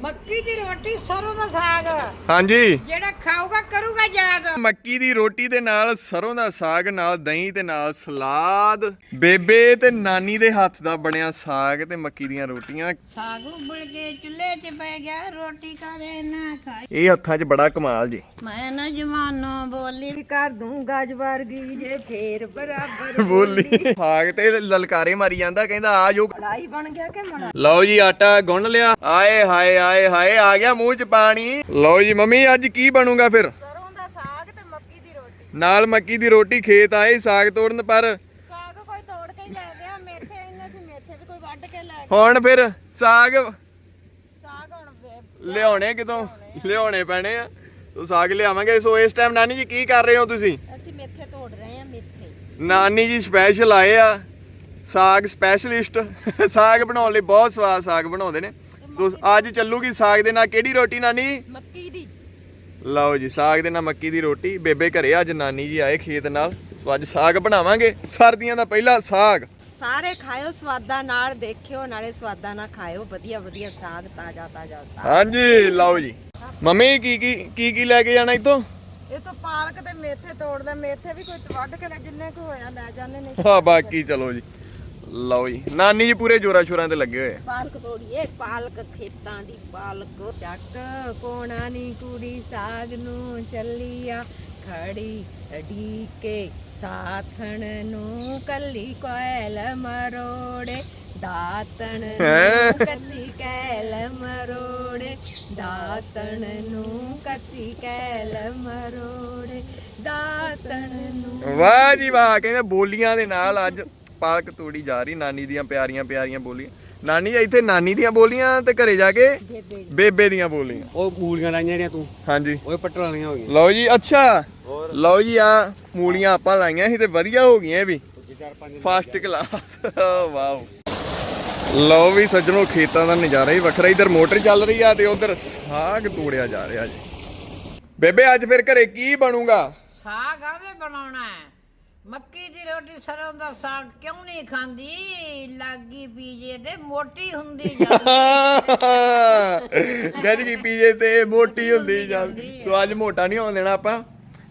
ਮੱਕੀ ਦੀ ਰੋਟੀ ਸਰੋਂ ਦਾ ਸਾਗ। ਹਾਂਜੀ। ਜਿਹੜਾ ਖਾਊਗਾ ਕਰੂਗਾ ਯਾਦ। ਮੱਕੀ ਦੀ ਰੋਟੀ ਦੇ ਨਾਲ ਸਰੋਂ ਦਾ ਸਾਗ ਨਾਲ ਦਹੀਂ ਤੇ ਨਾਲ ਸਲਾਦ। ਬੇਬੇ ਤੇ ਨਾਨੀ ਦੇ ਹੱਥ ਦਾ ਬਣਿਆ ਸਾਗ ਤੇ ਮੱਕੀ ਦੀਆਂ ਰੋਟੀਆਂ। ਸਾਗ ਉਬਲ ਕੇ ਚੁੱਲ੍ਹੇ 'ਚ ਪੈ ਗਿਆ ਰੋਟੀ ਕਾਦੇ ਨਾ ਖਾਈ? ਇਹ ਹੱਥਾਂ 'ਚ ਬੜਾ ਕਮਾਲ ਜੀ। ਮੈਂ ਨਾ ਜਵਾਨੋ ਬੋਲੀ ਕਰ ਦੂੰ ਗਜ ਵਰਗੀ ਜੇ ਫੇਰ ਬਰਾਬਰ ਬੋਲੀ। ਸਾਗ ਤੇ ਲਲਕਾਰੇ ਮਾਰੀ ਜਾਂਦਾ ਕਹਿੰਦਾ ਆ ਜੋ। ਲਾਈ ਬਣ ਗਿਆ ਕਿ ਮਣਾ ਲਓ ਜੀ ਆਟਾ ਗੁੰਨ ਲਿਆ। ਆਏ ਹਾਏ ਆਏ ਹਾਏ ਆ ਗਿਆ ਮੂੰਹ 'ਚ ਪਾਣੀ। ਲਓ ਜੀ ਮੰਮੀ ਅੱਜ ਕੀ ਬਣੂਗਾ ਫਿਰ? ਸਰੋਂ ਦਾ ਸਾਗ ਤੇ ਮੱਕੀ ਦੀ ਰੋਟੀ। ਨਾਲ ਮੱਕੀ ਦੀ ਰੋਟੀ ਖੇਤ ਆਏ ਸਾਗ ਤੋੜਨ ਪਰ ਸਾਗ ਕੋਈ ਤੋੜ ਕੇ ਹੀ ਲੈ ਗਿਆ ਮੇਥੇ ਇੰਨੇ ਸੀ ਮੇਥੇ ਵੀ ਕੋਈ ਵੱਢ ਕੇ ਲੈ ਗਿਆ। ਹੁਣ ਫਿਰ ਸਾਗ ਸਾਗ ਹੁਣ ਵੇ- ਲਿਆਉਣੇ ਕਿਤੋਂ? ਲਿਆਉਣੇ ਪੈਣੇ ਆ। ਤੋ ਸਾਗ ਲਿਆਵਾਂਗੇ। ਸੋ ਇਸ ਟਾਈਮ ਨਾਨੀ ਜੀ ਕੀ ਕਰ ਰਹੇ ਹੋ ਤੁਸੀਂ? ਅਸੀਂ ਮੇਥੇ ਤੋੜ ਰਹੇ ਹਾਂ ਮੇਥੇ। ਨਾਨੀ ਜੀ ਸਪੈਸ਼ਲ ਆਏ ਆ। ਸਾਗ ਸਪੈਸ਼ਲਿਸਟ ਸਾਗ ਬਣਾਉਣ ਲਈ ਬਹੁਤ ਸਵਾਦ ਸਾਗ ਬਣਾਉਂਦੇ ਨੇ। ਸੋ ਅੱਜ ਚੱਲੂਗੀ ਸਾਗ ਦੇ ਨਾਲ ਕਿਹੜੀ ਰੋਟੀ ਨਾਨੀ? ਮੱਕੀ ਦੀ। ਲਓ ਜੀ ਸਾਗ ਦੇ ਨਾਲ ਮੱਕੀ ਦੀ ਰੋਟੀ। ਬੇਬੇ ਘਰੇ ਅੱਜ ਨਾਨੀ ਜੀ ਆਏ ਖੇਤ ਨਾਲ। ਸੋ ਅੱਜ ਸਾਗ ਬਣਾਵਾਂਗੇ। ਸਰਦੀਆਂ ਦਾ ਪਹਿਲਾ ਸਾਗ। ਸਾਰੇ ਖਾਇਓ ਸਵਾਦਾਂ ਨਾਲ ਦੇਖਿਓ ਨਾਲੇ ਸਵਾਦਾਂ ਨਾਲ ਖਾਇਓ। ਵਧੀਆ ਵਧੀਆ ਸਾਗ ਤਾਜ਼ਾ ਤਾਜ਼ਾ ਸਾਗ। ਹਾਂਜੀ ਲਓ ਜੀ। ਮੰਮੀ ਕੀ ਕੀ ਕੀ ਕੀ ਲੈ ਕੇ ਜਾਣਾ ਇਤੋਂ ਇਹ ਤਾਂ ਪਾਲਕ ਤੇ ਮੇਥੇ ਤੋੜਦਾ। ਮੇਥੇ ਵੀ ਕੋਈ ਵੱਢ ਕੇ ਲੈ ਜਿੰਨੇ ਕੁ ਹੋਇਆ ਲੈ ਜਾਂਦੇ ਨੇ। ਹਾਂ ਬਾਕੀ ਚਲੋ ਜੀ। ਲਓ ਜੀ ਨਾਨੀ ਜੀ ਪੂਰੇ ਜੋਰਾ ਸ਼ੋਰਾਂ ਤੇ ਲੱਗੇ ਹੋਏ ਆ ਪਾਲਕ ਤੋੜੀਏ ਪਾਲਕ ਖੇਤਾਂ ਦੀ ਪਾਲਕ ਚੱਕ ਕੋਣਾ ਨੀ ਕੁੜੀ ਸਾਗ ਨੂੰ ਚੱਲੀਆ ਖੜੀ ਢੀਕੇ ਸਾਥਣ ਨੂੰ ਕੱਲੀ ਕੋਇਲ ਮਰੋੜੇ ਦਾਤਣ? ਨੂੰ ਕੱਚੀ ਕੈਲ ਮਰੋੜੇ ਦਾਤਣ ਨੂੰ ਕੱਚੀ ਕੈਲ ਮਰੋੜੇ ਦਾਤਣ ਨੂੰ ਵਾਹ ਜੀ ਵਾਹ ਕਹਿੰਦੇ ਬੋਲੀਆਂ ਦੇ ਨਾਲ ਅੱਜ ਪਾਲਕ ਤੋੜੀ ਜਾ ਰਹੀ ਨਾਨੀ ਦੀਆਂ ਪਿਆਰੀਆਂ ਪਿਆਰੀਆਂ ਬੋਲੀਆਂ। ਨਾਨੀ ਇੱਥੇ ਨਾਨੀ ਦੀਆਂ ਬੋਲੀਆਂ ਤੇ ਘਰੇ ਜਾ ਕੇ ਬੇਬੇ ਦੀਆਂ। ਬੋਲੀਆਂ। ਉਹ ਮੂਲੀਆਂ ਲਾਈਆਂ ਜਿਹੜੀਆਂ ਤੂੰ। ਹਾਂਜੀ। ਉਹ ਪੱਟਣ ਵਾਲੀਆਂ ਹੋ ਗਈਆਂ। ਲਓ ਜੀ ਅੱਛਾ। ਲਓ ਜੀ ਆ ਮੂਲੀਆਂ ਆਪਾਂ ਲਾਈਆਂ ਸੀ ਤੇ ਵਧੀਆ ਹੋ ਗਈਆਂ ਇਹ ਵੀ। First class wow. ਲਓ ਵੀ ਸੱਜਣੋ ਖੇਤਾਂ ਦਾ ਨਜ਼ਾਰਾ ਹੀ ਵੱਖਰਾ। ਇਧਰ ਮੋਟਰ ਚੱਲ ਰਹੀ ਆ ਤੇ ਉਧਰ ਸਾਗ ਤੋੜਿਆ ਜਾ ਰਿਹਾ ਜੀ। ਬੇਬੇ ਅੱਜ ਫਿਰ ਘਰੇ ਕੀ ਬਣੂਗਾ? ਸਾਗ ਆਵੇ ਬਣਾਉਣਾ ਹੈ। ਮੱਕੀ ਦੀ ਰੋਟੀ ਸਰੋਂ ਦਾ ਸਾਗ ਕਿਉਂ ਨਹੀਂ ਖਾਂਦੀ? ਲੱਗੀ ਪੀਜੇ ਤੇ ਮੋਟੀ ਹੁੰਦੀ ਜਾਂਦੀ। ਗੱਜ ਕੀ ਪੀਜੇ ਤੇ ਮੋਟੀ ਹੁੰਦੀ ਜਾਂਦੀ। ਸੋ ਅੱਜ ਮੋਟਾ ਨਹੀਂ ਹੋਣ ਦੇਣਾ ਆਪਾਂ।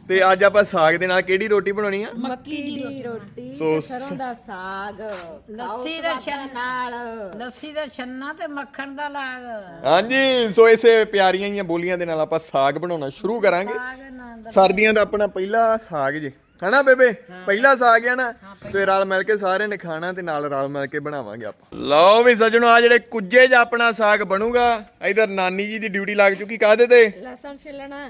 ਤੇ ਅੱਜ ਆਪਾਂ ਸਾਗ ਦੇ ਨਾਲ ਕਿਹੜੀ ਰੋਟੀ ਬਣਾਉਣੀ ਆ? ਮੱਕੀ ਦੀ ਰੋਟੀ ਸੋ ਤੇ ਸਰੋਂ ਦਾ ਸਾਗ। ਲੱਸੀ ਦਾ ਛੰਨਾ। ਨਾਲ। ਲੱਸੀ ਦਾ ਛੰਨਾ ਤੇ ਮੱਖਣ ਦਾ ਲਾਗ। ਹਾਂਜੀ ਸੋ ਇਸੇ ਪਿਆਰੀਆਂ ਜੀਆਂ ਬੋਲੀਆਂ ਦੇ ਨਾਲ ਆਪਾਂ ਸਾਗ ਬਣਾਉਣਾ ਸ਼ੁਰੂ ਕਰਾਂਗੇ। ਸਾਗ ਨਾ ਸਰਦੀਆਂ ਦਾ ਆਪਣਾ ਪਹਿਲਾ ਸਾਗ ਜੇ। ਹਨਾ ਬੇਬੇ? ਪਹਿਲਾ ਸਾਗ ਆ ਨਾ ਤੇ ਰਲ ਮਿਲ ਕੇ ਸਾਰਿਆਂ ਨੇ ਖਾਣਾ ਤੇ ਨਾਲ ਰਲ ਮਿਲ ਕੇ ਬਣਾਵਾਂਗੇ ਆਪਾਂ। ਲਓ ਵੀ ਸੱਜਣੋ ਆ ਜਿਹੜੇ ਕੁੱਜੇ 'ਚ ਆਪਣਾ ਸਾਗ ਬਣੂਗਾ ਇਧਰ ਨਾਨੀ ਜੀ ਦੀ ਡਿਊਟੀ ਲੱਗ ਚੁੱਕੀ ਕਾਹਦੇ ਤੇ? ਲਸਣ ਛਿੱਲਣਾ।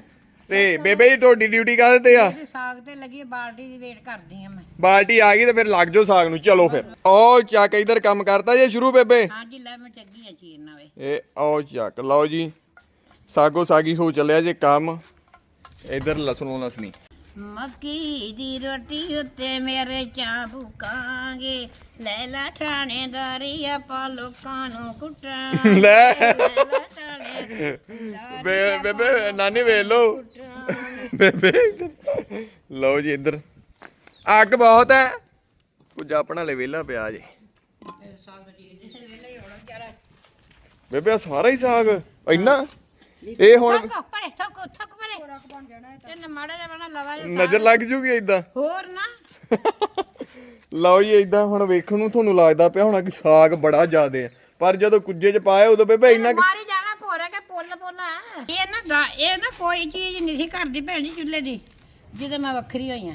ਤੇ ਬੇਬੇ ਜੀ ਤੁਹਾਡੀ ਡਿਊਟੀ ਕਾਹਦੇ ਤੇ ਆ? ਤੇ ਸਾਗ ਤੇ ਲੱਗੀ ਹੈ, ਬਾਲਟੀ ਦੀ ਵੇਟ ਕਰਦੀ ਆ ਮੈਂ। ਬਾਲਟੀ ਆ ਗਈ ਤੇ ਫਿਰ ਲੱਗ ਜਾਓ ਸਾਗ ਨੂੰ ਚਲੋ ਫਿਰ। ਓ ਚੱਕ ਇਧਰ ਕੰਮ ਕਰਤਾ ਜੇ ਸ਼ੁਰੂ ਬੇਬੇ? ਹਾਂਜੀ ਲੈ ਮੈਂ ਚੱਗੀ ਆ ਚੀਰ ਨਾ ਵੇ ਇਹ ਓ ਚੱਕ ਲਓ ਜੀ। ਸਾਗੋ ਸਾਗੀ ਹੋ ਚੱਲਿਆ ਜੇ ਕੰਮ। ਇਧਰ ਲਸਣੋਂ ਲਸਣੀ। ਮੱਕੀ ਦੀ ਰੋਟੀ ਉੱਤੇ ਮੇਰੇ ਚਾਂ ਭੁਕਾਂਗੇ ਲੈ ਲਾ ਠਾਣੇਦਾਰੀ ਆਪਾਂ ਲੋਕਾਂ ਨੂੰ ਕੁੱਟਾਂਗੇ। ਲੈ। ਬੇ ਬੇਬੇ ਨਾਨੀ ਵੇਖ ਲਓ। ਬੇਬੇ। ਲਓ ਜੀ ਇੱਧਰ। ਅੱਗ ਬਹੁਤ ਹੈ। ਕੁਝ ਆਪਣਾ ਲੈ ਵੇਲਾ ਪਿਆ ਜੇ। ਬੇਬੇ ਆਹ ਸਾਰਾ ਹੀ ਸਾਗ। ਇੰਨਾ? ਇਹ ਹੁਣ ਥੱਕ ਪਰੇ ਥੱਕ ਥੱਕ ਮਾੜਾ ਜਿਹਾ ਬਣਾ ਲਵਾ ਨਜ਼ਰ ਲੱਗ ਜੂਗੀ ਇਦਾਂ ਹੋਰ ਨਾ। ਲਓ ਜੀ ਇਦਾਂ ਹੁਣ ਵੇਖਣ ਨੂੰ ਤੁਹਾਨੂੰ ਲੱਗਦਾ ਪਿਆ ਹੋਣਾ ਕਿ ਸਾਗ ਬੜਾ ਜ਼ਿਆਦੇ ਆ। ਪਰ ਜਦੋਂ ਕੁੱਜੇ 'ਚ ਪਾਇਆ ਉਦੋਂ ਬੇਬੇ ਇੰਨਾ ਕੁ- ਮਾਰੀ ਜਾਣਾ ਭੋਰਾ ਕੇ ਪੁੱਲ ਪੁੱਲ। ਇਹ ਨਾ ਦਾ ਇਹ ਨਾ ਕੋਈ ਚੀਜ਼ ਨਹੀਂ ਸੀ ਕਰਦੀ ਭੈਣ ਚੁੱਲ੍ਹੇ ਦੀ ਜਦੋਂ ਮੈਂ ਵੱਖਰੀ ਹੋਈ ਆ।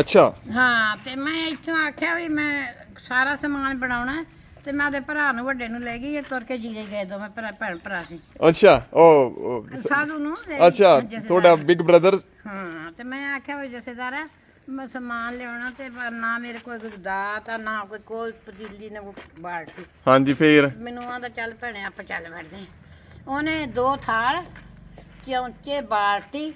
ਅੱਛਾ। ਹਾਂ ਤੇ ਮੈਂ ਇੱਥੋਂ ਆਖਿਆ ਵੀ ਮੈਂ ਸਾਰਾ ਸਮਾਨ ਬਣਾਉਣਾ। ਤੇ ਮੈਂ ਉਹਦੇ ਭਰਾ ਨੂੰ ਵੱਡੇ ਨੂੰ ਲੈ ਗਈ ਇਹ ਤੁਰ ਕੇ ਜੀਰੇ ਗਏ ਦੋਵੇਂ ਭਰਾ ਭੈਣ ਭਰਾ ਸੀ ਅੱਛਾ ਉਹ ਉਹ- ਸਾਧੂ ਨੂੰ ਲੈ ਗਈ ਅੱਛਾ ਜਥੇਦਾਰ। ਤੁਹਾਡਾ ਬਿਗ ਬ੍ਰਦਰ ਹਾਂ ਤੇ ਮੈਂ ਆਖਿਆ ਵੀ ਜਥੇਦਾਰ ਆ, ਮੈਂ ਸਮਾਨ ਲਿਆਉਣਾ ਤੇ ਪਰ ਨਾ ਮੇਰੇ ਕੋਲ ਕੋਈ ਦਾਤ ਆ ਨਾ ਕੋਈ ਕੋਈ ਪਤੀਲੀ ਨਾ ਕੋਈ ਬਾਲਟੀ ਹਾਂਜੀ ਫੇਰ ਮੈਨੂੰ ਆਂਦਾ ਚੱਲ ਭੈਣੇ ਆਪਾਂ ਚੱਲ ਵੜਦੇ ਆਂ। ਉਹਨੇ ਦੋ ਥਾਲ ਚੌਂਚੇ ਬਾਲਟੀ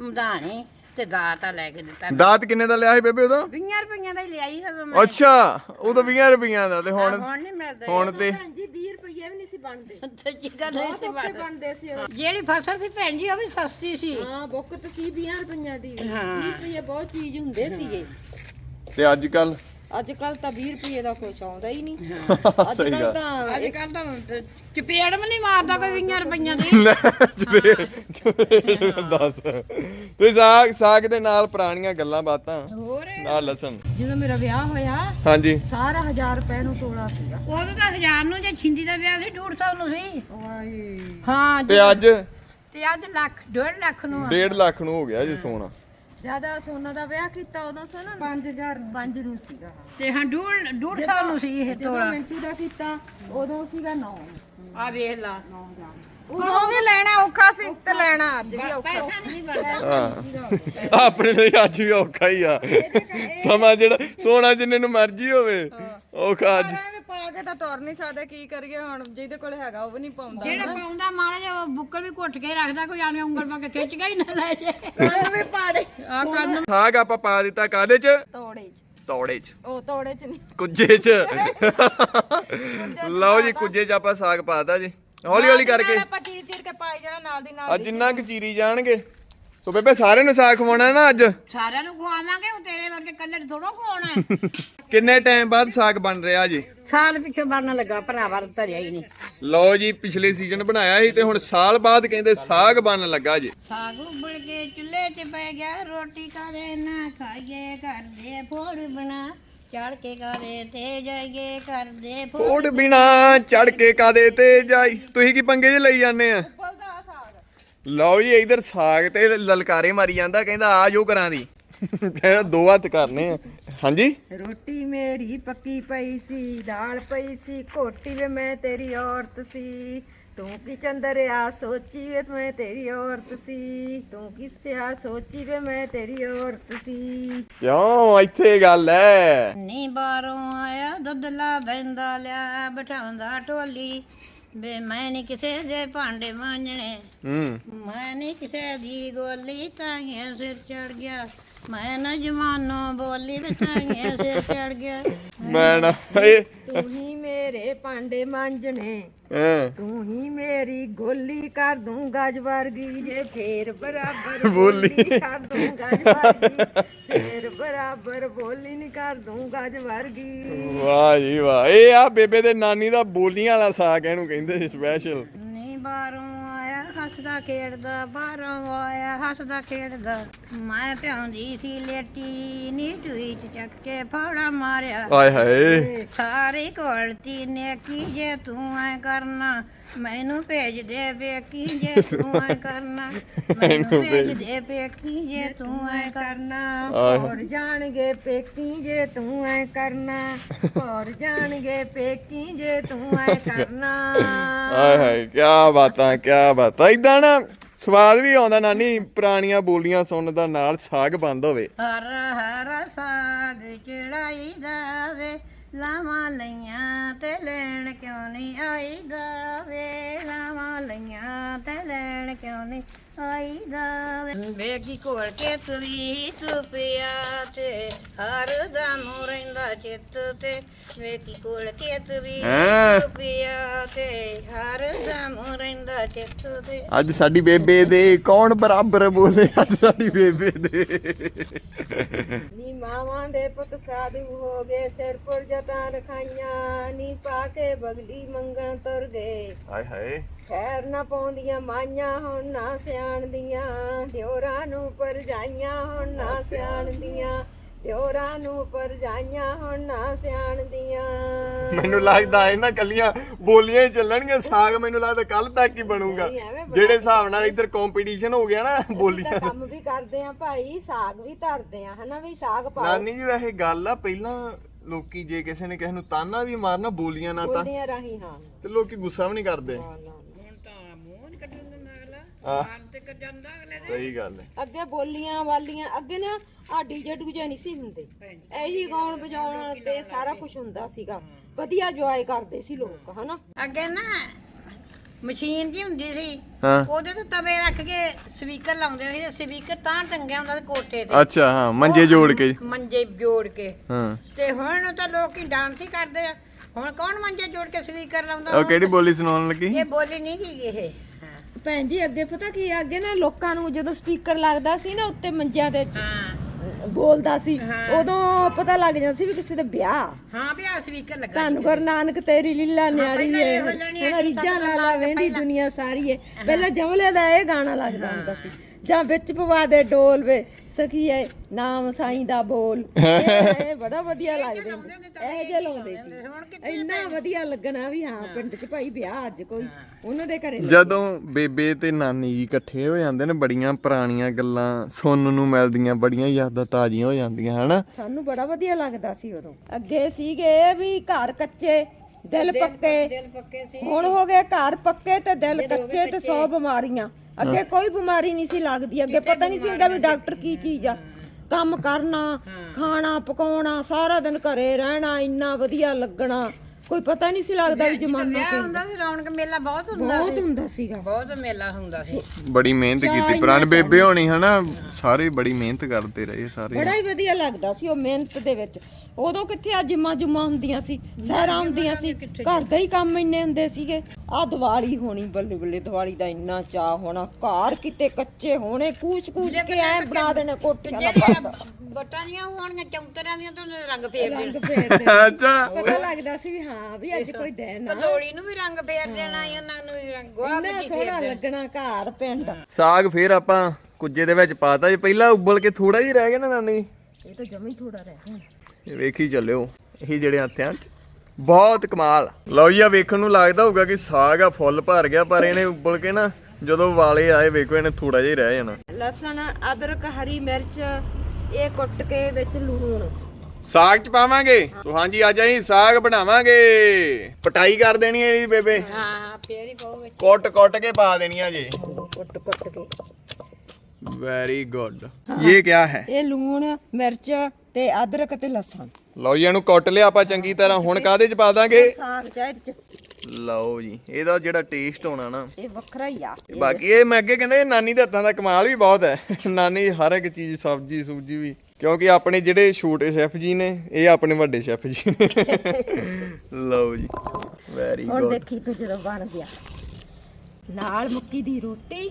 ਮਧਾਣੀ ਤੇ ਦਾਤਾ ਲੈ ਕੇ ਦਿੱਤਾ। ਦਾਤ ਕਿੰਨੇ ਦਾ ਲਿਆ ਸੀ ਬੇਬੇ ਉਦੋਂ 20 ਰੁਪਈਆਂ ਦਾ ਹੀ ਲਿਆਈ ਉਦੋਂ ਮੈਂ। ਅੱਛਾ ਉਦੋਂ 20 ਰੁਪਈਆਂ ਦਾ ਤੇ ਹੁਣ ਹੁਣ ਨਹੀਂ ਮਿਲਦਾ। ਹੁਣ ਤੇ ਜੀ 20 ਰੁਪਏ ਵੀ ਨਹੀਂ ਸੀ ਬਣਦੇ। ਸੱਚੀ ਗੱਲ ਨਹੀਂ ਸੀ ਬਣਦਾ। ਬਣਦੇ ਸੀ ਉਦੋਂ। ਜਿਹੜੀ ਫਸਲ ਸੀ ਭੈਣ ਜੀ ਉਹ ਵੀ ਸਸਤੀ ਸੀ। ਹਾਂ ਬੁੱਕ ਤੇ ਸੀ 20 ਰੁਪਈਆਂ ਦੀ। 20 ਹਾਂ। ਰੁਪਏ ਬਹੁਤ ਚੀਜ਼ ਹੁੰਦੇ ਸੀਗੇ। ਤੇ ਅੱਜ ਕੱਲ ਅੱਜ ਕੱਲ ਤਾਂ 20 ਰੁਪਏ ਦਾ ਕੁਛ ਆਉਂਦਾ ਹੀ ਨਹੀਂ। ਅੱਜ ਸਹੀ ਕੱਲ ਗੱਲ। ਤਾਂ ਅੱਜ ਕੱਲ ਤਾਂ ਚਪੇੜ ਵੀ ਨਹੀਂ ਮਾਰਦਾ ਕੋਈ 20 ਰੁਪਈਆਂ ਦੀ। ਲੈ ਦੱਸ। ਤੁਸੀਂ ਸਾਗ ਸਾਗ ਦੇ ਨਾਲ ਪੁਰਾਣੀਆਂ ਗੱਲਾਂ ਬਾਤਾਂ। ਹੋਰ? ਨਾਲ ਲਸਣ। ਜਦੋਂ ਮੇਰਾ ਵਿਆਹ ਹੋਇਆ ਹਾਂਜੀ। ਸਾਰਾ 1000 ਰੁਪਏ ਨੂੰ ਤੋਲਾ ਸੀਗਾ। ਉਦੋਂ ਤਾਂ ਹਜ਼ਾਰ ਨੂੰ ਜੇ ਛਿੰਦੀ ਦਾ ਵਿਆਹ ਸੀ 150 ਨੂੰ ਸੀ। ਹਾਂ ਤੇ ਅੱਜ? ਤੇ ਅੱਜ ਲੱਖ 1.5 ਲੱਖ ਨੂੰ ਆ। 1.5 ਲੱਖ ਨੂੰ ਹੋ ਗਿਆ ਜੀ ਸੋਨਾ। ਜ਼ਿਆਦਾ ਸੋਨਾ ਦਾ ਵਿਆਹ ਕੀਤਾ ਉਦੋਂ ਸਨ 5000 5 ਨੂੰ। ਸੀਗਾ ਤੇ ਹਾਂ 1.5 150 ਨੂੰ ਸੀ ਇਹ ਜਦੋਂ ਤੋਲਾ। ਮਿੰਟੂ ਦਾ ਕੀਤਾ ਉਦੋਂ ਸੀਗਾ 9 ਆ ਵੇਖ ਲਾ। ਉਦੋਂ ਵੀ ਲੈਣਾ ਔਖਾ ਸੀ ਤੇ ਲੈਣਾ ਅੱਜ ਵੀ ਪੈਸਾ ਨਹੀਂ ਬਣਦਾ। ਹਾਂ। ਆਪਣੇ ਲਈ ਅੱਜ ਵੀ ਔਖਾ ਹੀ ਆ। ਸਮਾਂ ਜਿਹੜਾ ਸੋਨਾ ਜਿੰਨੇ ਨੂੰ ਮਰਜ਼ੀ ਹੋਵੇ ਔਖਾ ਅੱਜ। ਕੇ ਤਾਂ ਤੁਰ ਨਹੀਂ ਸਕਦੇ ਕੀ ਕਰੀਏ ਹੁਣ ਜਿਹਦੇ ਕੋਲ ਹੈਗਾ ਉਹ ਵੀ ਨਹੀਂ ਪਾਉਂਦਾ। ਜਿਹੜਾ ਪਾਉਂਦਾ ਮਾਰਾ ਜਿਹਾ ਉਹ ਬੁੱਕਲ ਵੀ ਘੁੱਟ ਕੇ ਰੱਖਦਾ ਕੋਈ ਆਨੇ ਉਂਗਲ ਪਾ ਕੇ ਖਿੱਚ ਗਿਆ ਹੀ ਨਾ ਲੈ ਜੇ ਕੰਨ ਵੀ ਪਾੜੇ। ਆ ਕੰਨ ਸਾਗ ਆਪਾਂ ਪਾ ਦਿੱਤਾ ਕਾਦੇ ਚ? ਤੋੜੇ ਚ। ਤੌੜੇ ਚ। ਉਹ ਤੋੜੇ ਚ ਨਹੀਂ। ਕੁੱਜੇ ਚ। ਲਓ ਜੀ ਕੁੱਜੇ ਚ ਆਪਾਂ ਸਾਗ ਪਾਤਾ ਜੀ। ਹੌਲੀ ਹੌਲੀ ਕਰਕੇ। ਆਪਾਂ ਚੀਰ ਚੀਰ ਕੇ ਪਾਈ ਜਾਣਾ ਨਾਲ ਦੀ ਨਾਲ ਅੱਜ ਜਿੰਨਾ ਕੁ ਚੀਰੀ ਜਾਣਗੇ। ਸੋ ਬੇਬੇ ਸਾਰਿਆਂ ਨੂੰ ਸਾਗ ਖਵਾਉਣਾ ਨਾ ਅੱਜ? ਸਾਰਿਆਂ ਨੂੰ ਖਵਾਵਾਂਗੇ ਉਹ ਤੇਰੇ ਵਰਗੇ ਕੱਲੇ ਥੋੜੋ ਖਵਾਉਣਾ ਹੈ। ਕਿੰਨੇ ਟਾਈਮ ਬਾਅਦ ਸਾਗ ਬਣ ਰਿਹਾ ਜੀ? ਸਾਲ ਪਿੱਛੋਂ ਬਣਨ ਲੱਗਾ ਭਰਾਵਾ ਧਰਿਆ ਹੀ ਨਹੀਂ। ਲਓ ਜੀ ਪਿਛਲੇ ਸੀਜ਼ਨ ਬਣਾਇਆ ਸੀ ਤੇ ਹੁਣ ਸਾਲ ਬਾਅਦ ਕਹਿੰਦੇ ਸਾਗ ਬਣਨ ਲੱਗਾ ਜੀ। ਸਾਗ ਉਬਲ ਕੇ ਚੁੱਲ੍ਹੇ 'ਚ ਪੈ ਗਿਆ ਰੋਟੀ ਕਾਦੇ ਨਾ ਖਾਈਏ ਕਰਦੇ ਫੋੜ ਬਣਾ ਚੜ ਕੇ ਕਾਦੇ ਤੇ ਜਾਈਏ ਕਰਦੇ ਫੋੜ ਫੋੜ ਬਿਨਾ ਚੜ ਕੇ ਕਾਦੇ ਤੇ ਜਾਈ? ਤੁਸੀਂ ਕੀ ਪੰਗੇ ਜੇ ਲਈ ਜਾਂਦੇ ਆ? ਲਓ ਜੀ ਇਧਰ ਸਾਗ ਤੇ ਲਲਕਾਰੇ ਮਾਰੀ ਜਾਂਦਾ ਕਹਿੰਦਾ ਆ ਜੋ ਕਰਾਂ ਦੀ। ਕਹਿੰਦਾ ਦੋ ਹੱਥ ਕਰਨੇ ਆ। ਹਾਂਜੀ? ਰੋਟੀ ਮੇਰੀ ਪੱਕੀ ਪਈ ਸੀ ਦਾਲ ਪਈ ਸੀ ਘੋਟੀ ਵੇ ਮੈਂ ਤੇਰੀ ਔਰਤ ਸੀ। ਤੂੰ ਕੀ ਚੰਦਰਿਆ ਸੋਚੀ ਵੇ ਮੈਂ ਤੇਰੀ ਔਰਤ ਸੀ। ਤੂੰ ਕਿਸ ਪਿਆ ਸੋਚੀ ਵੇ ਮੈਂ ਤੇਰੀ ਔਰਤ ਸੀ। ਕਿਉਂ? ਇੱਥੇ ਗੱਲ ਐ। ਨੀ ਬਾਹਰੋਂ ਆਇਆ ਦੁੱਧਲਾ ਬੈਂਦਾ ਲਿਆ ਬਿਠਾਉਂਦਾ ਢੋਲੀ ਵੇ ਮੈਂ ਨਹੀਂ ਕਿਸੇ ਦੇ ਭਾਂਡੇ ਮਾਂਜਣੇ। ਹੂੰ। ਮੈਂ ਨਹੀਂ ਕਿਸੇ ਦੀ ਗੋਲੀ ਤਾਂਗੇ ਸਿਰ ਚੜ ਗਿਆ। ਮੈਂ ਨਾ ਜਵਾਨੋ ਬੋਲੀ ਤੇ ਤਾਂਗੇ ਸਿਰ ਚੜ ਗਿਆ। ਮੈਂ ਨਾ ਤੂੰ ਹੀ ਭਾਂਡੇ ਮਾਂਜਣੇ। ਹਾਂ। ਤੂੰ ਹੀ ਮੇਰੀ ਗੋਲੀ ਕਰ ਦੂੰ ਗਜ ਵਰਗੀ ਜੇ ਫੇਰ ਬਰਾਬਰ ਬੋਲੀ। ਕਰ ਦੂੰ ਗਜ ਵਰਗੀ ਫੇਰ ਬਰਾਬਰ ਬੋਲੀ ਨਹੀਂ ਕਰ ਦੂੰ ਗਜ ਵਰਗੀ ਵਾਹ ਜੀ ਵਾਹ। ਇਹ ਆ ਬੇਬੇ ਦੇ ਨਾਨੀ ਦਾ ਬੋਲੀਆਂ ਵਾਲਾ ਸਾਗ ਇਹਨੂੰ ਕਹਿੰਦੇ ਸਪੈਸ਼ਲ ਨੀ ਬਾਹਰੋਂ ਆਇਆ ਹੱਸਦਾ ਖੇਡਦਾ ਬਾਹਰੋਂ ਆਇਆ ਹੱਸਦਾ ਖੇਡਦਾ। ਮੈਂ ਪਿਆਉਂਦੀ ਸੀ ਲੇਟੀ ਨੀ ਟੂਈ ਚ ਚੱਕ ਕੇ ਫੌੜਾ ਮਾਰਿਆ। ਆਏ ਹਾਏ। ਸਾਰੀ ਕੋਲਤੀ ਨੇ ਕੀ ਜੇ ਤੂੰ ਐ ਕਰਨਾ? ਮੈਨੂੰ ਭੇਜ ਦੇ ਵੇਖੀ ਜੇ ਤੂੰ ਐ ਕਰਨਾ? ਮੈਨੂੰ ਭੇਜ ਦੇ ਵੇਖੀ ਜੇ ਤੂੰ ਐ ਕਰਨਾ? ਹੋਰ ਜਾਣਗੇ ਪੇਕੀ ਜੇ ਤੂੰ ਐ ਕਰਨਾ? ਹੋਰ ਜਾਣਗੇ ਪੇਕੀ ਜੇ ਤੂੰ ਐ ਕਰਨਾ? ਆਏ ਹਾਏ ਕੀ ਬਾਤਾਂ ਕੀ ਬਾਤਾਂ। ਇਦਾਂ ਨਾ ਸਵਾਦ ਵੀ ਆਉਂਦਾ ਨਾਨੀ ਪੁਰਾਣੀਆਂ ਬੋਲੀਆਂ ਸੁਣਨ ਦਾ ਨਾਲ ਸਾਗ ਬੰਦ ਹੋਵੇ। ਹਰ ਹਰ ਸਾਗ ਚੜਾਈ ਵੇ ਲਾਵਾਂ ਲਈਆਂ ਤੇ ਲੈਣ ਕਿਉਂ ਨਹੀਂ ਆਈਦਾ ਵੇ ਲਾਵਾਂ ਲਈਆਂ ਤੇ ਲੈਣ ਕਿਉਂ ਨਹੀਂ ਆਈਦਾ ਵੇ ਵੇਖੀ ਕੋਲ ਕੇ ਤੁਰੀ ਤੁਪਿਆ ਤੇ ਹਰ ਦਮ ਰਹਿੰਦਾ ਚਿੱਤ ਤੇ। ਵੇਖੀ ਕੋਲ ਕੇ ਤੁਰੀ ਹੈਂ। ਤੁਪਿਆ ਤੇ ਹਰ ਦਮ ਰਹਿੰਦਾ ਚਿੱਤ ਤੇ? ਅੱਜ ਸਾਡੀ ਬੇਬੇ ਦੇ ਕੌਣ ਬਰਾਬਰ ਬੋਲੇ? ਅੱਜ ਸਾਡੀ ਬੇਬੇ ਦੇ। ਨੀ ਮਾਵਾਂ ਦੇ ਪੁੱਤ ਸਾਧੂ ਹੋ ਗਏ ਸਿਰ ਪਰ ਜਟਾਂ ਰਖਾਈਆਂ ਨੀ ਪਾ ਕੇ ਬਗਲੀ ਮੰਗਣ ਤੁਰ ਗਏ। ਆਏ ਹਾਏ। ਖੈਰ ਨਾ ਪਾਉਂਦੀਆਂ ਮਾਈਆਂ ਹੁਣ ਨਾ ਸਿਆਣਦੀਆਂ ਦਿਓਰਾਂ ਨੂੰ ਪਰਜਾਈਆਂ ਹੁਣ ਨਾ ਸਿਆਣਦੀਆਂ। ਦਿਓਰਾਂ ਨੂੰ ਪਰਜਾਈਆਂ ਹੁਣ ਨਾ ਸਿਆਣਦੀਆਂ ਮੈਨੂੰ ਲੱਗਦਾ ਇਹਨਾਂ ਕੱਲੀਆਂ ਬੋਲੀਆਂ ਹੀ ਚੱਲਣਗੀਆਂ ਸਾਗ ਮੈਨੂੰ ਲੱਗਦਾ ਕੱਲ ਤੱਕ ਹੀ ਬਣੂਗਾ। ਨਹੀਂ, ਐਵੇਂ ਬਣਾ- ਜਿਹੜੇ ਹਿਸਾਬ ਨਾਲ ਇੱਧਰ ਕੰਪੀਟੀਸ਼ਨ ਹੋ ਗਿਆ ਨਾ ਬੋਲੀਆਂ ਤਾਂ ਕੰਮ ਵੀ ਕਰਦੇ ਆ ਭਾਈ ਸਾਗ ਵੀ ਧਰਦੇ ਆ ਹਨਾ ਵੀ ਸਾਗ ਪਾਓ। ਨਾਨੀ ਜੀ ਵੈਸੇ ਗੱਲ ਆ ਪਹਿਲਾਂ ਲੋਕੀ ਜੇ ਕਿਸੇ ਨੇ ਕਿਸੇ ਨੂੰ ਤਾਨਾ ਵੀ ਮਾਰਨਾ ਬੋਲੀਆਂ ਨਾ ਤਾਂ ਬੋਲੀਆਂ ਰਾਹੀਂ ਹਾਂ। ਤੇ ਲੋਕੀ ਗੁੱਸਾ ਵੀ ਨਹੀਂ ਕਰਦੇ। ਨਾ, ਨਾ ਤਾਂ ਮੂੰਹ ਨੀ ਕੱਢਣ ਦਿੰਦਾ ਅਗਲਾ ਆਹ। ਮਾਰਨ ਤੇ ਕਰ ਜਾਂਦਾ ਅਗਲੇ ਨੇ ਸਹੀ ਗੱਲ ਹੈ। ਅੱਗੇ ਬੋਲੀਆਂ ਵਾਲੀਆਂ ਅੱਗੇ ਨਾ ਆ ਡੀਜੇ ਡੂਜੇ ਨਹੀਂ ਸੀ ਹੁੰਦੇ। ਇਹੀ ਗਾਉਣ ਵਜਾਉਣ ਤੇ ਸਾਰਾ ਕੁਝ ਹੁੰਦਾ ਸੀਗਾ। ਵਧੀਆ ਇੰਜੋਏ ਕਰਦੇ ਸੀ ਲੋਕ ਹਨਾ? ਅੱਗੇ ਨਾ ਮਸ਼ੀਨ ਜੀ ਹੁੰਦੀ ਸੀ ਹਾਂ। ਉਹਦੇ ਤੇ ਤਵੇ ਰੱਖ ਕੇ ਸਪੀਕਰ ਲਾਉਂਦੇ ਸੀ ਸਪੀਕਰ ਤਾਂ ਟੰਗਿਆ ਹੁੰਦਾ ਸੀ ਕੋਠੇ ਤੇ। ਅੱਛਾ ਹਾਂ ਮੰਜੇ ਜੋੜ ਕੇ। ਮੰਜੇ ਜੋੜ ਕੇ। ਹਾਂ। ਤੇ ਹੁਣ ਤਾਂ ਲੋਕੀ ਡਾਂਸ ਹੀ ਕਰਦੇ ਆ। ਹੁਣ ਕੌਣ ਮੰਜੇ ਜੋੜ ਕੇ ਸਪੀਕਰ ਲਾਉਂਦਾ? ਉਹ ਕਿਹੜੀ ਬੋਲੀ ਸੁਣਾਉਣ ਲੱਗੀ? ਇਹ ਬੋਲੀ ਨਹੀਂ ਕੀ ਇਹ। ਭੈਣ ਜੀ ਅੱਗੇ ਪਤਾ ਕੀ ਆ, ਅੱਗੇ ਨਾ ਲੋਕਾਂ ਨੂੰ ਜਦੋਂ ਸਪੀਕਰ ਲੱਗਦਾ ਸੀ ਨਾ ਉੱਤੇ ਮੰਜਿਆਂ ਦੇ ਹਾਂ। ਬੋਲਦਾ ਸੀ ਉਦੋਂ ਪਤਾ ਲੱਗ ਜਾਂਦਾ ਸੀ ਵੀ ਕਿਸੇ ਦਾ ਵਿਆਹ। ਹਾਂ ਵੀ ਆ ਸਪੀਕਰ ਲੱਗਾ ਧੰਨ ਗੁਰੂ ਨਾਨਕ ਤੇਰੀ ਲੀਲਾ ਨਿਆਰੀ ਪਹਿਲਾਂ ਏ। ਇਹੋ ਹੁਣ ਰੀਜਾਂ ਸਾਨੂੰ ਲਾਲਾ ਵੇਂਦੀ ਦੁਨੀਆ ਸਾਰੀ ਏ। ਪਹਿਲਾਂ ਜਮਲੇ ਦਾ ਇਹ ਗਾਣਾ ਲੱਗਦਾ ਹੁੰਦਾ ਸੀ। ਜਾਂ ਵਿੱਚ ਪਵਾ ਦੇ ਡੋਲ ਵੇ। ਸਖੀਏ ਨਾਮ ਸਾਈਂ ਦਾ ਬੋਲ। ਇਹ ਇਹ ਬੜਾ ਵਧੀਆ ਲੱਗਦੇ ਇਹ ਜੇ ਲਾਉਂਦੇ ਸੀ। ਇੰਨਾ ਵਧੀਆ ਲੱਗਣਾ ਵੀ ਹਾਂ ਪਿੰਡ 'ਚ ਭਾਈ ਵਿਆਹ ਅੱਜ ਕੋਈ ਉਹਨਾਂ ਦੇ ਘਰੇ ਜਦੋਂ ਬੇਬੇ ਤੇ ਨਾਨੀ ਜੀ ਇਕੱਠੇ ਹੋ ਜਾਂਦੇ ਨੇ ਬੜੀਆਂ ਪੁਰਾਣੀਆਂ ਗੱਲਾਂ ਸੁਣਨ ਨੂੰ ਮਿਲਦੀਆਂ ਬੜੀਆਂ ਯਾਦਾਂ ਤਾਜ਼ੀਆਂ ਹੋ ਜਾਂਦੀਆਂ ਹਨਾ? ਸਾਨੂੰ ਬੜਾ ਵਧੀਆ ਲੱਗਦਾ ਸੀ ਉਦੋਂ। ਅੱਗੇ ਸੀਗੇ ਵੀ ਘਰ ਕੱਚੇ ਦਿਲ ਪੱਕੇ। ਦਿਲ ਪੱਕੇ ਸੀ। ਹੁਣ ਹੋ ਗਏ ਘਰ ਪੱਕੇ ਤੇ ਦਿਲ ਕੱਚੇ ਤੇ 100 ਬਿਮਾਰੀਆਂ। ਅੱਗੇ ਕੋਈ ਬਿਮਾਰੀ ਨਹੀਂ ਸੀ ਲੱਗਦੀ ਅੱਗੇ ਪਤਾ ਨਹੀਂ ਸੀ ਹੁੰਦਾ ਵੀ ਡਾਕਟਰ ਕੀ ਚੀਜ਼ ਆ। ਕੰਮ ਕਰਨਾ ਖਾਣਾ ਪਕਾਉਣਾ ਸਾਰਾ ਦਿਨ ਘਰੇ ਰਹਿਣਾ ਇੰਨਾ ਵਧੀਆ ਲੱਗਣਾ। ਕੋਈ ਪਤਾ ਨਹੀਂ ਸੀ ਲੱਗਦਾ ਵੀ ਜਮਾਨਾ ਵਿਆਹ ਹੁੰਦਾ ਸੀ ਰੌਣਕ ਮੇਲਾ ਬਹੁਤ ਹੁੰਦਾ ਬਹੁਤ ਹੁੰਦਾ ਸੀਗਾ। ਬਹੁਤ ਮੇਲਾ ਹੁੰਦਾ ਸੀ। ਬੜੀ ਮਿਹਨਤ ਕੀਤੀ ਪੁਰਾਣੇ ਬੇਬੇ ਹੋਣੀ ਹਨਾ ਸਾਰੇ ਬੜੀ ਮਿਹਨਤ ਕਰਦੇ ਰਹੇ ਸਾਰੇ। ਬੜਾ ਹੀ ਵਧੀਆ ਲੱਗਦਾ ਸੀ ਉਹ ਮਿਹਨਤ ਦੇ ਵਿੱਚ। ਉਦੋਂ ਕਿੱਥੇ ਆ ਜਿੰਮਾਂ ਜੁਮਾਂ ਹੁੰਦੀਆਂ ਸੀ ਸਹਿਰਾਂ ਹੁੰਦੀਆਂ ਸੀ ਘਰ ਦੇ ਹੀ ਕੰਮ ਇੰਨੇ ਹੁੰਦੇ ਸੀਗੇ। ਆ ਦੀਵਾਲੀ ਹੋਣੀ ਬੱਲੇ ਬੱਲੇ ਦੀਵਾਲੀ ਦਾ ਇੰਨਾ ਚਾਹ ਹੋਣਾ ਘਰ ਕਿਤੇ ਕੱਚੇ ਹੋਣੇ ਕੂਚ ਕੂਚ ਕੇ ਐ ਬਣਾ ਦੇਣੇ ਕੋਠਿਆਂ ਦਾ ਬਸ ਬੱਟਾਂ ਦੀਆਂ ਹੋਣਗੀਆਂ ਚੌਂਤਰਿਆਂ ਦੀਆਂ ਤਾਂ ਰੰਗ ਫੇਰ ਰੰਗ ਦੇਣਾ। ਅੱਛਾ। ਪਤਾ ਲੱਗਦਾ ਸੀ ਵੀ ਹਾਂ ਵੀ ਅੱਜ ਕੋਈ ਦਿਨ ਆ। ਲੋੜੀ ਨੂੰ ਵੀ ਰੰਗ ਫੇਰ ਦੇਣਾ ਇਹਨਾਂ ਨੂੰ ਵੀ ਰੰਗ ਗੋਹਾ ਮਿੱਟੀ ਸੋਹਣਾ ਲੱਗਣਾ ਘਰ ਪਿੰਡ। ਸਾਗ ਫੇਰ ਆਪਾਂ ਕੁੱਜੇ ਦੇ ਵਿੱਚ ਪਾਤਾ ਜੀ ਪਹਿਲਾਂ ਉਬਲ ਕੇ ਥੋੜਾ ਹੀ ਰਹਿ ਗਿਆ ਨਾ ਨਾਨੀ। ਇਹ ਤਾਂ ਜਮੀ ਥੋੜਾ ਰਹਿ ਗਿਆ। ਵੇਖੀ ਚੱਲਿਓ ਇਹ ਜਿਹੜੇ ਹੱਥਿਆਂ 'ਚ। ਬਹੁਤ ਕਮਾਲ। ਲਓ ਜੀ ਆ ਵੇਖਣ ਨੂੰ ਲੱਗਦਾ ਹੋਊਗਾ ਕਿ ਸਾਗ ਆ ਫੁੱਲ ਭਰ ਗਿਆ ਪਰ ਇਹਨੇ ਉਬਲ ਕੇ ਨਾ ਜਦੋਂ ਵਾਲੇ ਆਏ ਵੇਖੋ ਇਹਨੇ ਥੋੜਾ ਜਿਹਾ ਹੀ ਰਹਿ ਜਾਣਾ। ਲਸਣ ਅਦਰਕ ਹਰੀ ਮਿਰਚ ਇਹ ਕੁੱਟ ਕੇ ਵਿੱਚ ਲੂਣ। ਸਾਗ ਚ ਪਾਵਾਂਗੇ? ਤੋ ਹਾਂਜੀ ਅੱਜ ਅਸੀਂ ਸਾਗ ਬਣਾਵਾਂਗੇ। ਪਟਾਈ ਕਰ ਦੇਣੀ ਹੈ ਜੀ ਬੇਬੇ। ਹਾਂ ਫੇਰ ਹੀ ਪਾਓ ਵਿੱਚ ਕੁੱਟ ਕੁੱਟ ਕੇ ਪਾ ਦੇਣੀਆਂ ਜੀ। ਕੁੱਟ ਕੁੱਟ ਕੇ। ਵੈਰੀ ਗੁੱਡ ਇਹ ਕਿਆ ਹੈ? ਇਹ ਲੂਣ ਮਿਰਚ ਤੇ ਅਦਰਕ ਤੇ ਲਸਣ। ਲਓ ਜੀ ਇਹਨੂੰ ਕੁੱਟ ਲਿਆ ਆਪਾਂ ਚੰਗੀ ਤਰ੍ਹਾਂ। ਹੁਣ ਕਾਦੇ ਚ ਪਾ ਦਾਂਗੇ? ਸਾਗ ਚਾਹੇ ਚ ਲਓ ਜੀ ਇਹਦਾ ਜਿਹੜਾ ਟੇਸਟ ਹੋਣਾ ਨਾ। ਇਹ ਵੱਖਰਾ ਹੀ ਆ। ਬਾਕੀ ਇਹ ਮੈਂ ਅੱਗੇ ਕਹਿੰਦੇ ਨਾਨੀ ਦੇ ਹੱਥਾਂ ਦਾ ਕਮਾਲ ਵੀ ਬਹੁਤ ਹੈ। ਨਾਨੀ ਹਰ ਇੱਕ ਚੀਜ਼ ਸਬਜ਼ੀ ਸੂਜੀ ਵੀ। ਕਿਉਂਕਿ ਆਪਣੇ ਜਿਹੜੇ ਛੋਟੇ ਸ਼ੈਫ ਜੀ ਨੇ ਇਹ ਆਪਣੇ ਵੱਡੇ ਸ਼ੈਫ ਜੀ ਨੇ। ਲਓ ਜੀ ਵੈਰੀ ਹੁਣ ਗੁੱਡ ਦੇਖੀ ਤੂੰ ਜਦੋਂ ਬਣ ਗਿਆ। ਨਾਲ ਮੱਕੀ ਦੀ ਰੋਟੀ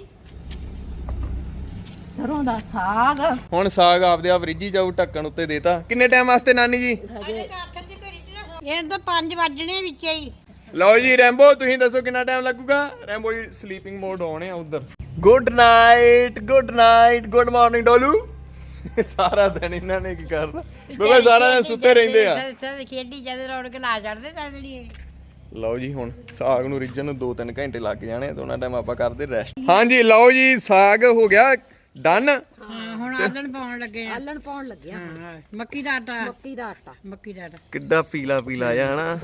ਸਰੋਂ ਦਾ ਸਾਗ। ਹੁਣ ਸਾਗ ਆਪਦੇ ਆਪ ਰਿੱਝੀ ਜਾਊ ਢੱਕਣ ਉੱਤੇ ਦੇਤਾ। ਕਿੰਨੇ ਟਾਈਮ ਵਾਸਤੇ ਨਾਨੀ ਜੀ? ਇਹ ਤਾਂ 5 ਵੱਜਣੇ ਵਿੱਚ ਹੀ। ਲਓ ਜੀ ਰੈਂਬੋ ਤੁਸੀਂ ਦੱਸੋ ਕਿੰਨਾ ਟਾਈਮ ਲੱਗੂਗਾ? ਰੈਂਬੋ ਜੀ ਸਲੀਪਿੰਗ ਮੋਡ ਆਨ ਹੈ ਉਧਰ। Good night good night good morning ਡੋਲੂ। ਸਾਰਾ ਦਿਨ ਇਹਨਾਂ ਨੇ ਕੀ ਕਰਨਾ? ਕਿਉਂਕਿ ਸਾਰਾ ਦਿਨ ਸੁੱਤੇ ਰਹਿੰਦੇ ਆ। ਸਰ ਖੇਡੀ ਜਦ ਰੌਣਕ ਲਾ ਛੱਡਦੇ ਤਾਂ ਜਿਹੜੀ ਲਓ ਜੀ ਹੁਣ ਸਾਗ ਨੂੰ ਰਿੱਝਣ ਨੂੰ 2-3 ਘੰਟੇ ਲੱਗ ਜਾਣੇ ਤੇ ਉਹਨਾਂ ਟਾਈਮ ਆਪਾਂ ਕਰਦੇ ਰੈਸਟ ਹਾਂਜੀ ਲਓ ਜੀ ਸਾਗ ਹੋ ਗਿਆ। ਡਨ ਹਾਂ ਹੁਣ ਆਲਣ ਪਾਉਣ ਲੱਗੇ ਆ। ਆਲਣ ਪਾਉਣ ਲੱਗਿਆ ਹਾਂ ਮੱਕੀ ਦਾ ਆਟਾ। ਮੱਕੀ ਦਾ ਆਟਾ। ਮੱਕੀ ਦਾ ਆਟਾ। ਕਿੱਡਾ ਪੀਲਾ ਪੀਲਾ ਆ ਹਨਾ?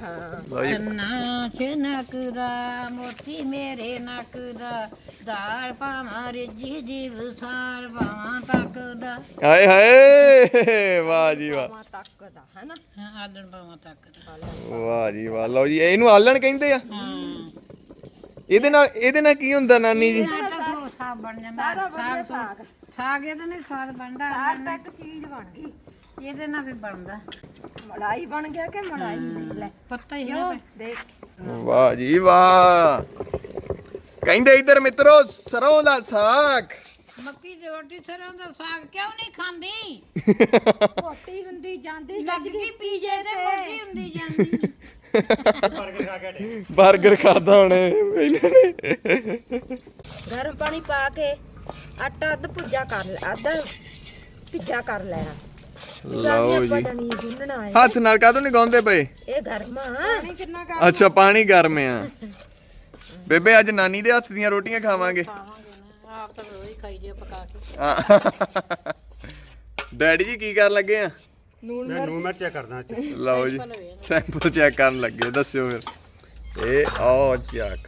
ਲਓ ਜੀ। ਨਾ ਚਨਕ ਦਾ ਮੋਤੀ ਮੇਰੇ ਨੱਕ ਦਾ ਦਾਲ ਪਾਵਾਂ ਰਿੱਜੀ ਦੀ ਵਸਾਰ ਪਾਵਾਂ ਤੱਕ ਦਾ। ਹਾਏ ਹਾਏ ਵਾਹ ਜੀ ਵਾਹ। ਮਾ ਤੱਕ ਦਾ ਹੈਨਾ? ਹਾਂ ਆਲਣ ਪਾਵਾਂ ਤੱਕ ਦਾ। ਵਾਹ ਜੀ ਵਾਹ। ਲਓ ਜੀ ਇਹਨੂੰ ਆਲਣ ਕਹਿੰਦੇ ਆ? ਹਾਂ। ਇਹਦੇ ਨਾਲ ਇਹਦੇ ਨਾਲ ਕੀ ਹੁੰਦਾ ਨਾਨੀ ਜੀ? ਸਾਗ ਬਣ ਜਾਂਦਾ। ਸਾਗ ਤੋਂ ਸਾਗ। ਇਹਦੇ ਨਾਲ ਸਵਾਦ ਬਣਦਾ ਸਾਗ ਤਾਂ ਇੱਕ ਚੀਜ਼ ਬਣ ਗਈ। ਇਹਦੇ ਨਾਲ ਵੀ ਬਣਦਾ। ਮਲਾਈ ਬਣ ਗਿਆ ਕਿ ਮਲਾਈ ਨਹੀਂ? ਲੈ ਪੱਤਾ ਹੀ ਹੈ ਕਿਉਂ ਦੇਖ। ਵਾਹ ਜੀ ਵਾਹ। ਕਹਿੰਦੇ ਇੱਧਰ ਮਿੱਤਰੋ ਸਰੋਂ ਦਾ ਸਾਗ। ਮੱਕੀ ਦੀ ਰੋਟੀ ਸਰੋਂ ਦਾ ਸਾਗ ਕਿਉਂ ਨਹੀਂ ਖਾਂਦੀ? ਰੋਟੀ ਹੁੰਦੀ ਜਾਂਦੀ ਲੱਗ ਗਈ ਪੀਜੇ ਤੇ ਮੋਟੀ ਹੁੰਦੀ ਜਾਂਦੀ। 버ਗਰ ਖਾਦਾ ਹੁਣ ਇਹਨਾਂ ਨੇ ਗਰਮ ਪਾਣੀ ਪਾ ਕੇ ਆਟਾ ਅੱਧ ਭੁੱਜਾ ਕਰ ਲੈ ਅੱਧ ਭਿੱਜਾ ਕਰ ਲੈਣਾ ਲਓ ਜੀ। ਪਟਣੀ ਗੁੰਨਣਾ ਹੈ। ਹੱਥ ਨਾਲ ਕਾਹਤੋਂ ਨਹੀਂ ਗਾਉਂਦੇ ਪਏ? ਇਹ ਗਰਮ ਆ। ਕਿੰਨਾ ਅੱਛਾ ਪਾਣੀ ਗਰਮ ਆ। ਬੇਬੇ ਅੱਜ ਨਾਨੀ ਦੇ ਹੱਥ ਦੀਆਂ ਰੋਟੀਆਂ ਖਾਵਾਂਗੇ। ਆਪ ਤਾਂ ਰੋਜ਼ ਖਾਈ ਜੇ ਪਕਾ ਕੇ। ਡੈਡੀ ਜੀ ਕੀ ਕਰਨ ਲੱਗੇ ਆ? ਮੈਂ ਨੂੰ ਮਿਰਚ ਚੈੱਕ ਕਰਦਾ ਅੱਜ ਲਓ ਜੀ ਸੈਂਪਲ ਚੈੱਕ ਕਰਨ ਲੱਗੇ ਦੱਸਿਓ ਫਿਰ। ਇਹ ਆਓ ਚੱਕ।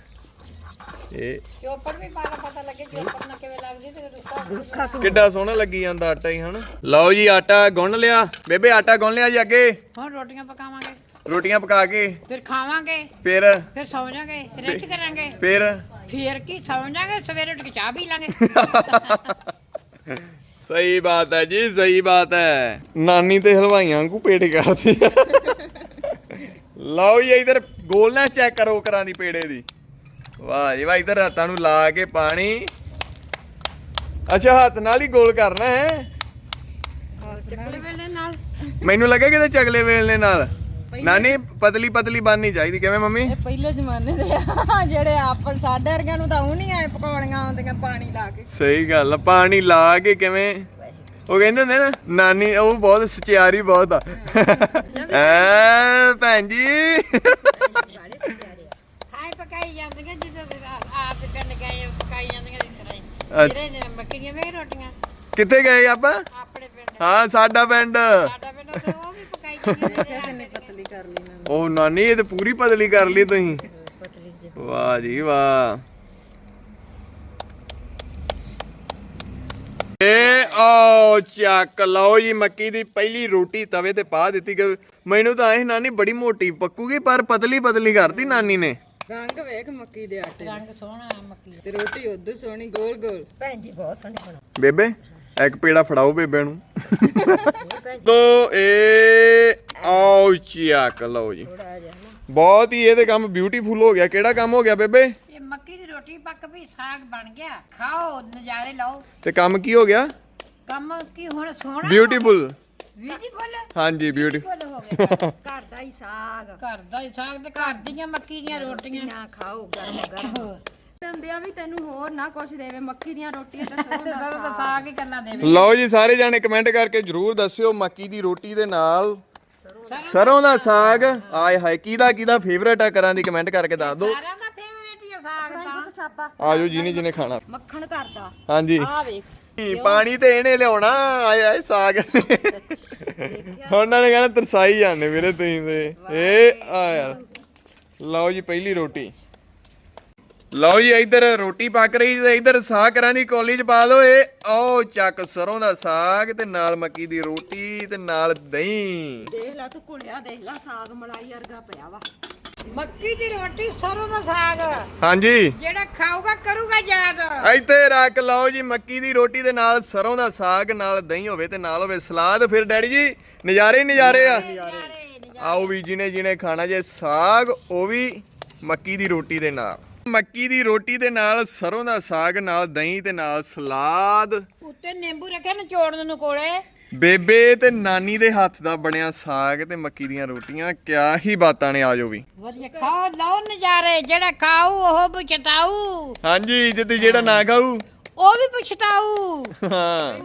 ਇਹ ਚੋਪੜ ਵੀ ਪਾ ਪਤਾ ਲੱਗੇ ਚੋਪੜ ਨਾਲ ਕਿਵੇਂ ਲੱਗਦੀ ਤੇ ਰੁੱਖਾ ਕਿੱਡਾ ਸੋਹਣਾ ਲੱਗੀ ਜਾਂਦਾ ਆਟਾ ਹੀ ਹਨਾ? ਲਓ ਜੀ ਆਟਾ ਗੁੰਨ ਲਿਆ। ਬੇਬੇ ਆਟਾ ਗੁੰਨ ਲਿਆ ਜੀ ਅੱਗੇ। ਹੁਣ ਰੋਟੀਆਂ ਪਕਾਵਾਂਗੇ। ਰੋਟੀਆਂ ਪਕਾ ਕੇ। ਫਿਰ ਖਾਵਾਂਗੇ। ਫਿਰ? ਫਿਰ ਸੌਂ ਜਾਾਂਗੇ ਰੈਸਟ ਕਰਾਂਗੇ। ਫਿਰ? ਫਿਰ ਕੀ ਸੌਂ ਜਾਾਂਗੇ ਸਵੇਰੇ ਉੱਠ ਕੇ ਚਾਹ ਪੀ ਲਾਂਗੇ। ਸਹੀ ਬਾਤ ਹੈ ਜੀ ਸਹੀ ਬਾਤ ਹੈ। ਨਾਨੀ ਤੇ ਹਲਵਾਈਆਂ ਵਾਂਗੂ ਪੇੜੇ ਕਰਦੀ ਆ। ਲਓ ਜੀ ਇਧਰ ਗੋਲਨੈਸ ਚੈੱਕ ਕਰੋ ਕਰਾਂ ਦੀ ਪੇੜੇ ਦੀ। ਵਾਹ ਜੀ ਵਾਹ ਇਧਰ ਹੱਥਾਂ ਨੂੰ ਲਾ ਕੇ ਪਾਣੀ। ਅੱਛਾ ਹੱਥ ਨਾਲ ਹੀ ਗੋਲ ਕਰਨਾ ਹੈ। ਚੱਕਲੇ ਵੇਲੇ ਨਾਲ। ਮੈਨੂੰ ਲੱਗਾ ਕਿਤੇ ਚਗਲੇ ਵੇਲਣੇ ਨਾਲ। ਨਾਨੀ ਪਤਲੀ ਪਤਲੀ ਬਣਨੀ ਚਾਹੀਦੀ ਕਿਵੇਂ ਮੰਮੀ? ਇਹ ਪਹਿਲੇ ਜ਼ਮਾਨੇ ਦੇ ਆ ਜਿਹੜੇ ਆਪਣ ਸਾਡੇ ਵਰਗਿਆਂ ਨੂੰ ਤਾਂ ਉਹ ਨਹੀਂ ਆਏ ਪਕਾਉਣੀਆਂ ਆਉਂਦੀਆਂ ਪਾਣੀ ਲਾ ਕੇ। ਸਹੀ ਗੱਲ ਆ, ਪਾਣੀ ਲਾ ਕੇ ਕਿਵੇਂ? ਉਹ ਕਹਿੰਦੇ ਹੁੰਦੇ ਨਾ ਨਾਨੀ ਉਹ ਬਹੁਤ ਸਚਿਆਰੀ ਬਹੁਤ ਆ। ਐ ਭੈਣ ਜੀ। ਹਾਏ ਪਕਾਈ ਜਾਂਦੀਆਂ ਜਿੱਦਾਂ ਆਪ ਤੇ ਪਿੰਡ ਗਏ ਪਕਾਈ ਜਾਂਦੀਆਂ ਇਸ ਤਰ੍ਹਾਂ ਹੀ। ਅੱਛਾ। ਜਿਹੜੇ ਨੇ ਮੱਕੀਆਂ ਵੇ ਰੋਟੀਆਂ। ਕਿੱਥੇ ਗਏ ਆਪਾਂ? ਆਪਣੇ ਪਿੰਡ। ਹਾਂ ਸਾਡਾ ਪਿੰਡ। ਸਾਡਾ ਪਿੰਡ ਤੇ ਉਹ ਵੀ ਪਕਾਈ ਜਾਂਦੀਆਂ ਨੇ ਕਰ ਲਈ ਨਾ ਉਹ ਨਾਨੀ ਇਹ ਤੇ ਪੂਰੀ ਪਤਲੀ ਕਰ ਲਈ ਤੁਸੀਂ। ਵਾਹ ਜੀ ਵਾਹ। ਏ ਓ ਚੱਕ ਲਓ ਜੀ ਮੱਕੀ ਦੀ ਪਹਿਲੀ ਰੋਟੀ ਤਵੇ ਤੇ ਪਾ ਦਿੱਤੀ ਕਿ ਮੈਨੂੰ ਤਾਂ ਐ ਨਾਨੀ ਬੜੀ ਮੋਟੀ ਪੱਕੂਗੀ ਪਰ ਪਤਲੀ ਪਤਲੀ ਕਰਤੀ ਨਾਨੀ ਨੇ। ਰੰਗ ਵੇਖ ਮੱਕੀ ਦੇ ਆਟੇ। ਦਾ। ਰੰਗ ਸੋਹਣਾ ਮੱਕੀ ਤੇ ਰੋਟੀ ਉਦੋਂ ਸੋਹਣੀ ਗੋਲ ਗੋਲ ਭੈਣ ਜੀ ਬਹੁਤ ਸੋਹਣੀ ਬਣਾ ਬੇਬੇ ਇੱਕ ਪੇੜਾ ਫੜਾਓ ਬੇਬੇ ਨੂੰ। ਤੋ ਏ ਆਓ ਚੱਕ ਲਓ ਜੀ। ਬਹੁਤ ਹੀ ਇਹਦੇ ਕੰਮ ਬਿਊਟੀਫੁਲ ਹੋ ਗਿਆ। ਕਿਹੜਾ ਕੰਮ ਹੋ ਗਿਆ ਬੇਬੇ? ਇਹ ਮੱਕੀ ਦੀ ਰੋਟੀ ਪੱਕ ਵੀ ਸਾਗ ਬਣ ਗਿਆ। ਖਾਓ ਨਜ਼ਾਰੇ ਲਓ। ਤੇ ਕੰਮ ਕੀ ਹੋ ਗਿਆ? ਕੰਮ ਕੀ ਹੁਣ ਸੋਹਣਾ ਬਿਊਟੀਫੁਲ ਬਿਊਟੀਫੁਲ ਹਾਂਜੀ ਬਿਊਟੀਫੁਲ ਹੋ ਗਿਆ। ਘਰ ਦਾ ਹੀ ਸਾਗ। ਘਰ ਦਾ ਹੀ ਸਾਗ ਤੇ ਘਰ ਦੀਆਂ ਮੱਕੀ ਦੀਆਂ ਰੋਟੀਆਂ। ਨਾ ਖਾਓ ਗਰਮ ਗਰਮ ਹੁੰਦਿਆਂ ਵੀ ਤੈਨੂੰ ਹੋਰ ਨਾ ਕੁਛ ਦੇਵੇ ਮੱਕੀ ਦੀਆਂ ਰੋਟੀਆਂ ਤੇ ਸਰੋਂ ਤੇ ਦਾ ਸਰੋਂ ਦਾ ਸਾਗ ਹੀ ਕੱਲਾ ਦੇਵੇ। ਲਓ ਜੀ ਸਾਰੇ ਜਾਣੇ ਕਮੈਂਟ ਕਰਕੇ ਜਰੂਰ ਦੱਸਿਓ ਮੱਕੀ ਦੀ ਰੋਟੀ ਦੇ ਨਾਲ। ਸਰੋਂ ਦਾ ਸਾਗ। ਆਏ ਹਾਏ ਕਿਹਦਾ ਕਿਹਦਾ ਫੇਵਰੇਟ ਆ ਕਰਾਂ ਦੀ ਕਮੈਂਟ ਕਰਕੇ ਦੱਸ ਦਿਓ। ਸਾਰਿਆਂ ਦਾ ਫੇਵਰੇਟ ਹੀ ਆ ਸਾਗ ਤਾਂ। ਛਾਪਾ ਆਜੋ ਜਿਹਨੇ ਜਿਹਨੇ ਖਾਣਾ। ਮੱਖਣ ਘਰ ਦਾ ਹਾਂਜੀ। ਆ ਵੇਖ। ਪਾਣੀ ਤੇ ਇਹਨੇ ਲਿਆਉਣਾ ਆਏ ਆਏ ਸਾਗ ਨੇ। ਉਹਨਾਂ ਨੇ ਕਹਿਣਾ ਤਰਸਾਈ ਜਾਂਦੇ ਵੀਰੇ ਤੁਸੀਂ ਤੇ। ਇਹ ਆ ਯਾਰ। ਲਓ ਜੀ ਪਹਿਲੀ ਰੋਟੀ। ਲਓ ਜੀ ਇੱਧਰ ਰੋਟੀ ਪੱਕ ਰਹੀ ਤੇ ਇੱਧਰ ਸਾਗ ਕਰਾਂ ਦੀ ਕੋਲੀ ਚ ਪਾ ਦਿਓ ਇਹ। ਆਓ ਚੱਕ ਸਰੋਂ ਦਾ ਸਾਗ ਤੇ ਨਾਲ ਮੱਕੀ ਦੀ ਰੋਟੀ ਤੇ ਨਾਲ ਦਹੀਂ। ਦੇਖ ਲੈ ਤੂੰ ਕੁੜਿਆ ਦੇਖ ਲੈ ਸਾਗ ਮਲਾਈ ਵਰਗਾ ਪਿਆ ਵਾ। ਮੱਕੀ ਦੀ ਰੋਟੀ ਸਰੋਂ ਦਾ ਸਾਗ। ਹਾਂਜੀ। ਜਿਹੜਾ ਖਾਊਗਾ ਕਰੂਗਾ ਯਾਦ। ਇੱਥੇ ਰੱਖ ਲਓ ਜੀ ਮੱਕੀ ਦੀ ਰੋਟੀ ਦੇ ਨਾਲ ਸਰੋਂ ਦਾ ਸਾਗ ਨਾਲ ਦਹੀਂ ਹੋਵੇ ਤੇ ਨਾਲ ਹੋਵੇ ਸਲਾਦ। ਫਿਰ ਡੈਡੀ ਜੀ ਨਜ਼ਾਰੇ ਹੀ ਨਜ਼ਾਰੇ ਆ। ਆਓ ਵੀ ਜਿਹਨੇ ਜਿਹਨੇ ਖਾਣਾ ਜੇ ਸਾਗ ਉਹ ਵੀ ਮੱਕੀ ਦੀ ਰੋਟੀ ਦੇ ਨਾਲ। ਮੱਕੀ ਦੀ ਰੋਟੀ ਦੇ ਨਾਲ ਸਰੋਂ ਦਾ ਸਾਗ ਨਾਲ ਦਹੀਂ ਤੇ ਨਾਲ ਸਲਾਦ। ਉੱਤੇ ਨਿੰਬੂ ਰੱਖਿਆ ਨਿਚੋੜਨ ਨੂੰ ਕੋਲੇ। ਬੇਬੇ ਤੇ ਨਾਨੀ ਦੇ ਹੱਥ ਦਾ ਬਣਿਆ ਸਾਗ ਤੇ ਮੱਕੀ ਦੀਆਂ ਰੋਟੀਆਂ ਕਿਆ ਹੀ ਬਾਤਾਂ ਨੇ ਆਜੋ ਵੀ। ਵਧੀਆ ਖਾਓ ਲਓ ਨਜ਼ਾਰੇ ਜਿਹੜਾ ਖਾਊ ਉਹ ਪਛਤਾਊ। ਹਾਂਜੀ ਜਿੱਦ ਜਿਹੜਾ ਨਾ ਖਾਊ। ਉਹ ਵੀ ਪਛਤਾਊ। ਹਾਂ।